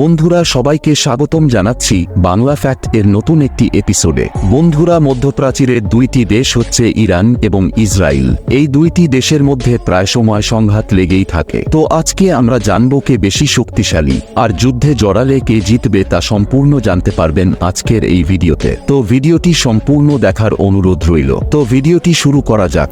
বন্ধুরা, সবাইকে স্বাগতম জানাচ্ছি বাংলা ফ্যাক্ট এর নতুন একটি এপিসোডে। বন্ধুরা মধ্যপ্রাচীরের দুইটি দেশ হচ্ছে ইরান এবং ইসরায়েল। এই দুইটি দেশের মধ্যে প্রায় সময় সংঘাত লেগেই থাকে। তো আজকে আমরা জানব কে বেশি শক্তিশালী, আর যুদ্ধে জড়ালে কে জিতবে তা সম্পূর্ণ জানতে পারবেন আজকের এই ভিডিওতে। তো ভিডিওটি সম্পূর্ণ দেখার অনুরোধ রইল। তো ভিডিওটি শুরু করা যাক।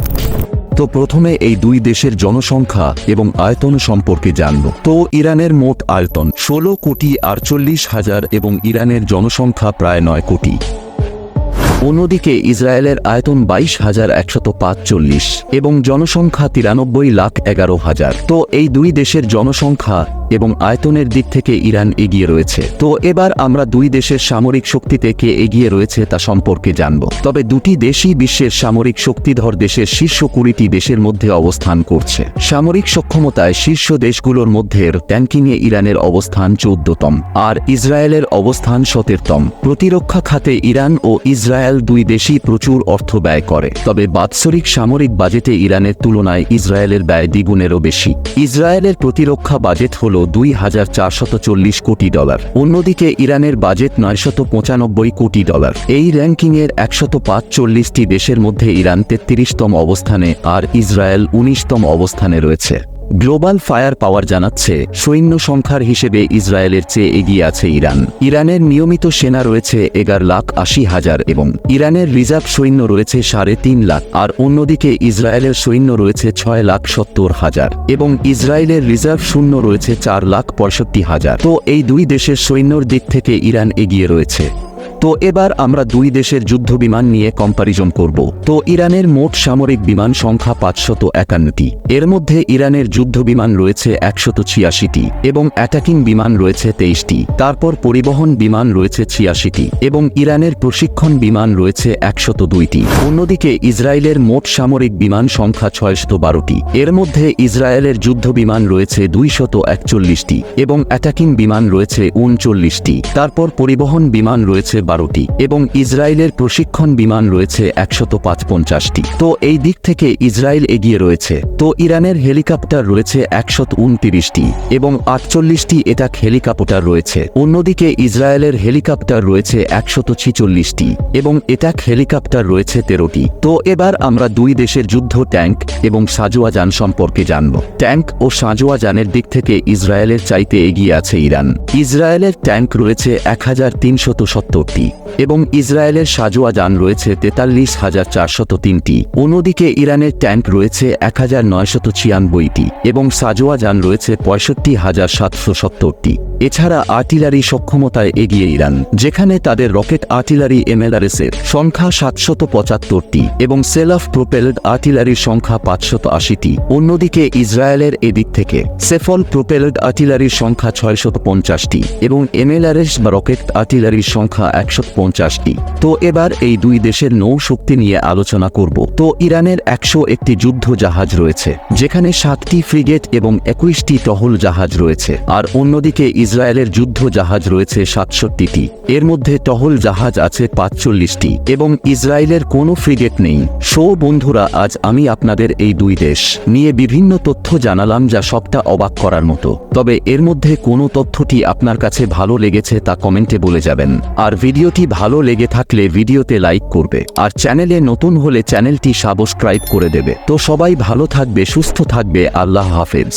তো প্রথমে এই দুই দেশের জনসংখ্যা এবং আয়তন সম্পর্কে জানব। তো ইরানের মোট আয়তন ষোলো কোটি আটচল্লিশ হাজার এবং ইরানের জনসংখ্যা প্রায় নয় কোটি। অন্যদিকে ইসরায়েলের আয়তন বাইশ হাজার একশত পাঁচচল্লিশ এবং জনসংখ্যা তিরানব্বই লাখ এগারো হাজার। তো এই দুই দেশের জনসংখ্যা এবং আয়তনের দিক থেকে ইরান এগিয়ে রয়েছে। তো এবার আমরা দুই দেশের সামরিক শক্তিতে কে এগিয়ে রয়েছে তা সম্পর্কে জানব। তবে দুটি দেশই বিশ্বের সামরিক শক্তিধর দেশের শীর্ষ কুড়িটি দেশের মধ্যে অবস্থান করছে। সামরিক সক্ষমতায় শীর্ষ দেশগুলোর মধ্যে ট্যাঙ্কিংয়ে ইরানের অবস্থান চৌদ্দতম আর ইসরায়েলের অবস্থান সতেরতম। প্রতিরক্ষা খাতে ইরান ও ইসরায়েল দুই দেশই প্রচুর অর্থ ব্যয় করে। তবে বাৎসরিক সামরিক বাজেটে ইরানের তুলনায় ইসরায়েলের ব্যয় দ্বিগুণেরও বেশি। ইসরায়েলের প্রতিরক্ষা বাজেট হল দুই হাজার চারশত চল্লিশ কোটি ডলার। অন্যদিকে ইরানের বাজেট নয়শত পঁচানব্বই কোটি ডলার। এই র্যাঙ্কিংয়ের একশত পাঁচ চল্লিশটি দেশের মধ্যে ইরান তেত্রিশতম অবস্থানে আর ইসরায়েল উনিশতম অবস্থানে রয়েছে। গ্লোবাল ফায়ার পাওয়ার জানাচ্ছে, সৈন্য সংখ্যার হিসেবে ইসরায়েলের চেয়ে এগিয়ে আছে ইরান। ইরানের নিয়মিত সেনা রয়েছে এগারো লাখ আশি হাজার এবং ইরানের রিজার্ভ সৈন্য রয়েছে সাড়ে তিন লাখ, আর অন্যদিকে ইসরায়েলের সৈন্য রয়েছে ছয় লাখ সত্তর হাজার এবং ইসরায়েলের রিজার্ভ শূন্য রয়েছে চার লাখ পঁয়ষট্টি হাজার। তো এই দুই দেশের সৈন্যর দিক থেকে ইরান এগিয়ে রয়েছে। তো এবার আমরা দুই দেশের যুদ্ধ বিমান নিয়ে কম্পারিজন করব। তো ইরানের মোট সামরিক বিমান সংখ্যা পাঁচশত একান্নটি। এর মধ্যে ইরানের যুদ্ধ বিমান রয়েছে একশত ছিয়াশিটি এবং অ্যাটাকিং বিমান রয়েছে তেইশটি। তারপর পরিবহন বিমান রয়েছে ছিয়াশিটি এবং ইরানের প্রশিক্ষণ বিমান রয়েছে একশত দুইটি। অন্যদিকে ইসরায়েলের মোট সামরিক বিমান সংখ্যা ছয়শত বারোটি। এর মধ্যে ইসরায়েলের যুদ্ধ বিমান রয়েছে দুইশত একচল্লিশটি এবং অ্যাটাকিং বিমান রয়েছে উনচল্লিশটি। তারপর পরিবহন বিমান রয়েছে বারোটি এবং ইসরায়েলের প্রশিক্ষণ বিমান রয়েছে একশত পঞ্চাশটি তো এই দিক থেকে ইসরায়েল এগিয়ে রয়েছে। তো ইরানের হেলিকপ্টার রয়েছে একশত উনতিরিশটি এবং আটচল্লিশটি এটাক হেলিকপ্টার রয়েছে। অন্যদিকে ইসরায়েলের হেলিকপ্টার রয়েছে একশত ছিচল্লিশটি এবং এটাক হেলিকপ্টার রয়েছে তেরোটি। তো এবার আমরা দুই দেশের যুদ্ধ ট্যাঙ্ক এবং সাজোয়া যান সম্পর্কে জানব। ট্যাঙ্ক ও সাজোয়া যানের দিক থেকে ইসরায়েলের চাইতে এগিয়ে আছে ইরান। ইসরায়েলের ট্যাঙ্ক রয়েছে এক হাজার তিনশত এবং ইসরায়েলের সাজোয়া যান রয়েছে তেতাল্লিশ হাজার চারশত তিনটি। অন্যদিকে ইরানের ট্যাঙ্ক রয়েছে এক হাজার নয়শত ছিয়ানব্বইটি এবং সাজোয়া যান রয়েছে পঁয়ষট্টি হাজার সাতশো সত্তরটি। এছাড়া আর্টিলারি সক্ষমতায় এগিয়ে ইরান, যেখানে তাদের রকেট আর্টিলারি এমএলআরএস এর সংখ্যা সাতশত পঁচাত্তরটি এবং সেলফ প্রোপেলড আর্টিলারির সংখ্যা পাঁচশত আশিটি। অন্যদিকে ইসরায়েলের এদিক থেকে সেফল প্রোপেলড আর্টিলারির সংখ্যা ছয়শত পঞ্চাশটি এবং এমএলআরএস বা রকেট আর্টিলারির সংখ্যা একশো পঞ্চাশটি। তো এবার এই দুই দেশের নৌ শক্তি নিয়ে আলোচনা করব। তো ইরানের একশো একটি যুদ্ধ জাহাজ রয়েছে, যেখানে সাতটি ফ্রিগেট এবং একুশটি টহল জাহাজ রয়েছে, আর অন্যদিকে ইসরায়েলের যুদ্ধ জাহাজ রয়েছে সাতষট্টিটি। এর মধ্যে টহল জাহাজ আছে পাঁচচল্লিশটি এবং ইসরায়েলের কোনো ফ্রিগেট নেই। শো বন্ধুরা, আজ আমি আপনাদের এই দুই দেশ নিয়ে বিভিন্ন তথ্য জানালাম যা সবটা অবাক করার মতো। তবে এর মধ্যে কোনো তথ্যটি আপনার কাছে ভালো লেগেছে তা কমেন্টে বলে যাবেন। আর ভিডিওটি ভালো লেগে থাকলে ভিডিওতে লাইক করবে আর চ্যানেলে নতুন হলে চ্যানেলটি সাবস্ক্রাইব করে দেবে। তো সবাই ভালো থাকবে, সুস্থ থাকবে, আল্লাহ হাফেজ।